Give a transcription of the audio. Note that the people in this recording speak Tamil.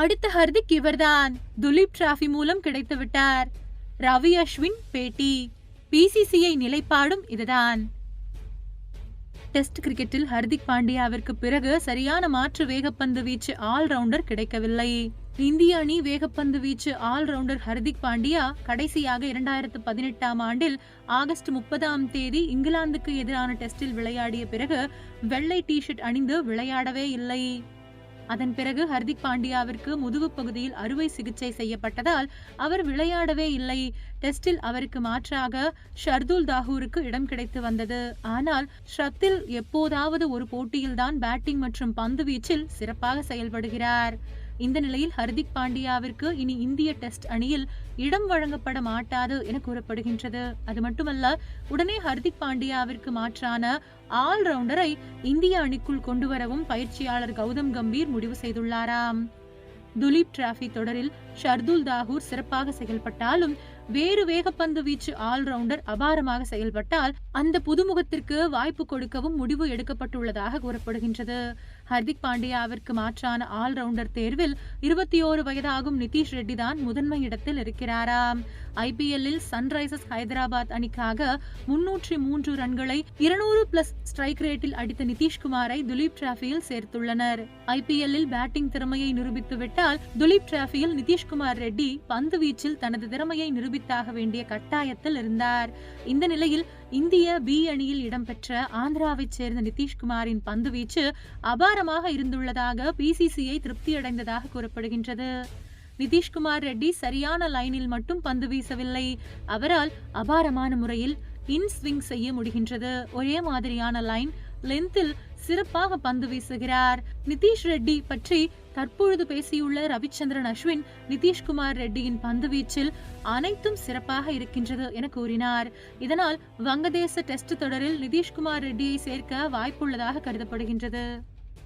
அடுத்த ஹர்திக் இவர்தான் துலீப் டிராஃபி மூலம் கிடைத்து விட்டார். ரவி அஸ்வின் பேட்டி. பிசிசிஐ நிலைப்பாடும் இதுதான். டெஸ்ட் கிரிக்கெட்டில் ஹர்திக் பாண்டியாவிற்கு பிறகு சரியான மாற்று வேகப்பந்து வீச்சு ஆல்ரவுண்டர் கிடைக்கவில்லை. இந்திய அணி வேகப்பந்து வீச்சு ஆல்ரவுண்டர் ஹர்திக் பாண்டியா கடைசியாக இரண்டாயிரத்து பதினெட்டாம் ஆண்டில் ஆகஸ்ட் முப்பதாம் தேதி இங்கிலாந்துக்கு எதிரான டெஸ்டில் விளையாடிய பிறகு வெள்ளை டி ஷர்ட் அணிந்து விளையாடவே இல்லை. அதன் பிறகு ஹர்திக் பாண்டியாவிற்கு முதுகு பகுதியில் அறுவை சிகிச்சை செய்யப்பட்டதால் அவர் விளையாடவே இல்லை. டெஸ்டில் அவருக்கு மாற்றாக ஷர்துல் தாகூருக்கு இடம் கிடைத்து வந்தது. ஆனால் ஷத்தில் எப்போதாவது ஒரு போட்டியில்தான் பேட்டிங் மற்றும் பந்து வீச்சில் சிறப்பாக செயல்படுகிறார். இந்த நிலையில் ஹர்திக் பாண்டியாவிற்கு இனி இந்திய டெஸ்ட் அணியில் இடம் வழங்கப்பட மாட்டாது என கூறப்படுகின்றது. அது மட்டுமல்ல உடனே ஹர்திக் பாண்டியாவிற்கு மாற்றான ஆல்ரவுண்டரை இந்திய அணிக்குள் கொண்டு வரவும் பயிற்சியாளர் கௌதம் கம்பீர் முடிவு செய்துள்ளாராம். துலீப் டிராபி தொடரில் ஷர்துல் தாகூர் சிறப்பாக செயல்பட்டாலும் வேறு வேகப்பந்து வீச்சு ஆல்ரவுண்டர் அபாரமாக செயல்பட்டால் அந்த புதுமுகத்திற்கு வாய்ப்பு கொடுக்கவும் முடிவு எடுக்கப்பட்டுள்ளதாக கூறப்படுகின்றது. ஹர்திக் பாண்டியாவிற்கு மாற்றான ஆல்ரவுண்டர் தேர்வில் இருபத்தி ஓரு வயதாகும் நிதிஷ் ரெட்டி தான் முதன்மை இடத்தில் இருக்கிறாராம் ஐபிஎல்லில் சன்ரைசர்ஸ் ஹைதராபாத் அணிக்காக முன்னூற்றி மூன்று ரன்களை இருநூறு பிளஸ் ஸ்ட்ரைக் ரேட்டில் அடித்த நிதிஷ்குமாரை துலீப் டிராஃபியில் சேர்த்துள்ளனர். ஐபிஎல்லில் பேட்டிங் திறமையை நிரூபித்துவிட்டால் துலீப் டிராஃபியில் நிதிஷ்குமார் ரெட்டி பந்து வீச்சில் தனது திறமையை நிரூபித்தாக வேண்டிய கட்டாயத்தில் இருந்தார். இந்த நிலையில் இந்திய பி அணியில் இடம்பெற்ற ஆந்திராவைச் சேர்ந்த நிதிஷ்குமாரின் பந்து வீச்சு அபாரமாக இருந்துள்ளதாக பிசிசிஐ திருப்தியடைந்ததாக கூறப்படுகின்றது. நிதிஷ்குமார் ரெட்டி சரியான லைனில் மட்டும் பந்து வீசவில்லை. அவரால் அபாரமான முறையில் இன் ஸ்விங் செய்ய முடிகின்றது. ஒரே மாதிரியான லைன் லென்த்தில் சிறப்பாக பந்து வீசுகிறார். நிதிஷ் ரெட்டி பற்றி தற்பொழுது பேசியுள்ள ரவிச்சந்திரன் அஸ்வின் நிதிஷ்குமார் ரெட்டியின் பந்து வீச்சில் அனைத்தும் சிறப்பாக இருக்கின்றது என கூறினார். இதனால் வங்கதேச டெஸ்ட் தொடரில் நிதிஷ்குமார் ரெட்டியை சேர்க்க வாய்ப்புள்ளதாக கருதப்படுகின்றது.